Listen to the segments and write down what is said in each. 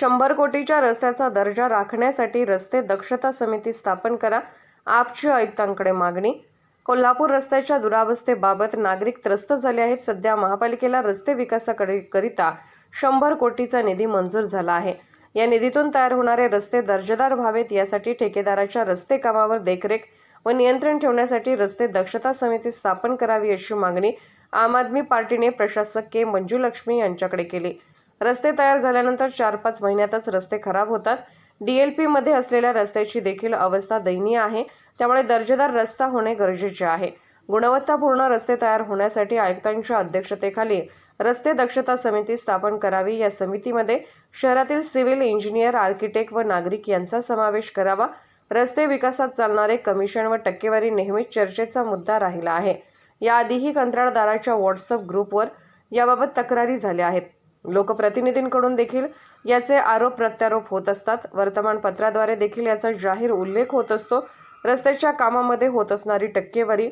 शंभर कोटीच्या रस्त्याचा दर्जा राखण्यासाठी रस्ते दक्षता समिती स्थापन करा आपची आयुक्तांकडे मागणी. कोल्हापूर रस्त्याच्या दुरावस्थेबाबत नागरिक त्रस्त झाले आहेत. सध्या महापालिकेला रस्ते विकासाकडे करिता शंभर कोटीचा निधी मंजूर झाला आहे. या निधीतून तयार होणारे रस्ते दर्जेदार व्हावेत यासाठी ठेकेदाराच्या रस्ते कामावर देखरेख व नियंत्रण ठेवण्यासाठी रस्ते दक्षता समिती स्थापन करावी अशी मागणी आम आदमी पार्टीने प्रशासक के. मंजुलक्ष्मी यांच्याकडे केली. रस्ते तयार झाल्यानंतर चार पाच महिन्यातच रस्ते खराब होतात. डीएलपीमध्ये असलेल्या रस्त्याची देखील अवस्था दयनीय आहे. त्यामुळे दर्जेदार रस्ता होणे गरजेचे आहे. गुणवत्तापूर्ण रस्ते तयार होण्यासाठी आयुक्तांच्या अध्यक्षतेखाली रस्ते दक्षता समिती स्थापन करावी या समितीमध्ये शहरातील सिव्हिल इंजिनियर आर्किटेक्ट व नागरिक यांचा समावेश करावा. रस्ते विकासात चालणारे कमिशन व टक्केवारी नेहमीच चर्चेचा मुद्दा राहिला आहे. याआधीही कंत्राटदाराच्या व्हॉट्सअप ग्रुपवर याबाबत तक्रारी झाल्या आहेत. लोकप्रतिनिधींकडून देखील याचे आरोप प्रत्यारोप होत असतात. वर्तमानपत्राद्वारे देखील याचा जाहीर उल्लेख होत असतो. रस्त्याच्या कामामध्ये होत असणारी टक्केवारी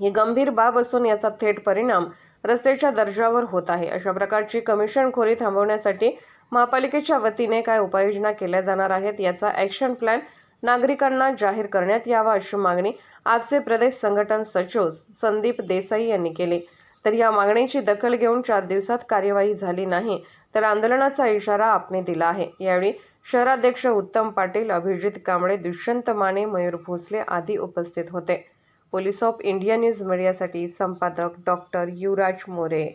ही गंभीर बाब असून याचा थेट परिणाम रस्त्याच्या दर्जावर होत आहे. अशा प्रकारची कमिशनखोरी थांबवण्यासाठी महापालिकेच्या वतीने काय उपाययोजना केल्या जाणार आहेत याचा ॲक्शन प्लॅन नागरिकांना जाहीर करण्यात यावा अशी मागणी आपचे प्रदेश संघटन सचिव संदीप देसाई यांनी केली. तर या मागणीची दखल घेऊन चार दिवसात कार्यवाही झाली नाही तर आंदोलनाचा इशारा आपने दिला आहे. यावेळी शहराध्यक्ष उत्तम पाटील अभिजित कांबळे दुष्यंत माने मयूर भोसले आदी उपस्थित होते. पोलीस ऑफ इंडिया न्यूज मीडियासाठी संपादक डॉक्टर युवराज मोरे.